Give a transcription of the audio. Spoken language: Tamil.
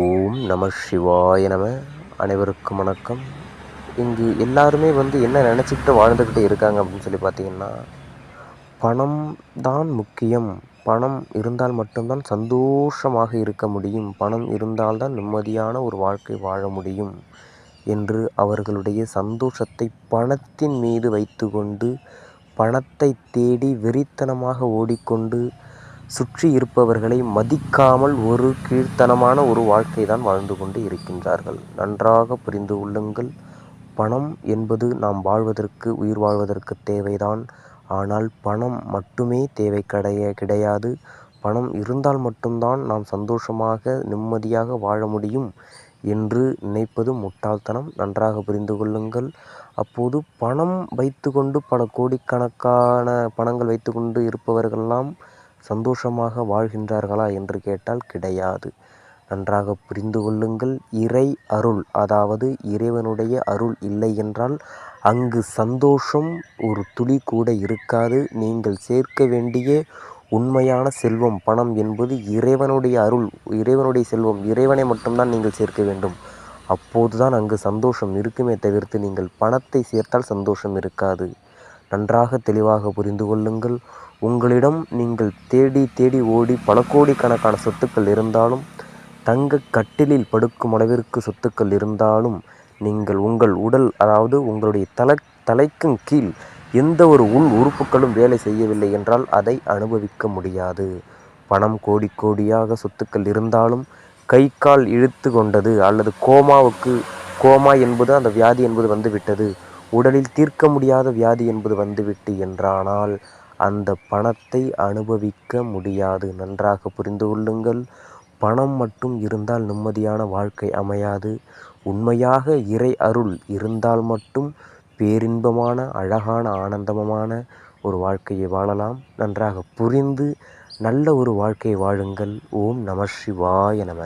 ஓம் நம சிவாய நம. அனைவருக்கும் வணக்கம். இங்கு எல்லாருமே வந்து என்ன நினச்சிக்கிட்டு வாழ்ந்துக்கிட்டு இருக்காங்க அப்படின்னு சொல்லி பார்த்தீங்கன்னா பணம் தான் முக்கியம். பணம் இருந்தால் மட்டும்தான் சந்தோஷமாக இருக்க முடியும். பணம் இருந்தால்தான் நிம்மதியான ஒரு வாழ்க்கை வாழ முடியும் என்று அவர்களுடைய சந்தோஷத்தை பணத்தின் மீது வைத்துக்கொண்டு பணத்தை தேடி வெறித்தனமாக ஓடிக்கொண்டு சுற்றி இருப்பவர்களை மதிக்காமல் ஒரு கீழ்த்தனமான ஒரு வாழ்க்கை தான் வாழ்ந்து கொண்டு இருக்கின்றார்கள். நன்றாக புரிந்து கொள்ளுங்கள். பணம் என்பது நாம் வாழ்வதற்கு உயிர் வாழ்வதற்கு தேவைதான். ஆனால் பணம் மட்டுமே தேவை கிடைய கிடையாது. பணம் இருந்தால் மட்டும்தான் நாம் சந்தோஷமாக நிம்மதியாக வாழ முடியும் என்று நினைப்பது முட்டாள்தனம். நன்றாக புரிந்து கொள்ளுங்கள். அப்போது பணம் வைத்துக்கொண்டு பல கோடிக்கணக்கான பணங்கள் வைத்துக்கொண்டு இருப்பவர்களெல்லாம் சந்தோஷமாக வாழ்கின்றார்களா என்று கேட்டால் கிடையாது. நன்றாக புரிந்து கொள்ளுங்கள். இறை அருள் அதாவது இறைவனுடைய அருள் இல்லை என்றால் அங்கு சந்தோஷம் ஒரு துளி கூட இருக்காது. நீங்கள் சேர்க்க வேண்டிய உண்மையான செல்வம் பணம் என்பது இறைவனுடைய அருள் இறைவனுடைய செல்வம். இறைவனை மட்டும்தான் நீங்கள் சேர்க்க வேண்டும். அப்போதுதான் அங்கு சந்தோஷம் இருக்குமே தவிர்த்து நீங்கள் பணத்தை சேர்த்தால் சந்தோஷம் இருக்காது. நன்றாக தெளிவாக புரிந்து கொள்ளுங்கள். உங்களிடம் நீங்கள் தேடி தேடி ஓடி பல கோடிக்கணக்கான சொத்துக்கள் இருந்தாலும் தங்க கட்டிலில் படுக்கும் அளவிற்கு சொத்துக்கள் இருந்தாலும் நீங்கள் உங்கள் உடல் அதாவது உங்களுடைய தலை தலைக்கும் கீழ் எந்த ஒரு உள் உறுப்புகளும் வேலை செய்யவில்லை என்றால் அதை அனுபவிக்க முடியாது. பணம் கோடி கோடியாக சொத்துக்கள் இருந்தாலும் கை கால் இழுத்து கொண்டது அல்லது கோமாவுக்கு கோமா என்பது அந்த வியாதி என்பது வந்துவிட்டது. உடலில் தீர்க்க முடியாத வியாதி என்பது வந்துவிட்டு என்றானால் அந்த பணத்தை அனுபவிக்க முடியாது. நன்றாக புரிந்து கொள்ளுங்கள். பணம் மட்டும் இருந்தால் நிம்மதியான வாழ்க்கை அமையாது. உண்மையாக இறை அருள் இருந்தால் மட்டும் பேரின்பமான அழகான ஆனந்தமான ஒரு வாழ்க்கையை வாழலாம். நன்றாக புரிந்து நல்ல ஒரு வாழ்க்கையை வாழுங்கள். ஓம் நம சிவாய நம.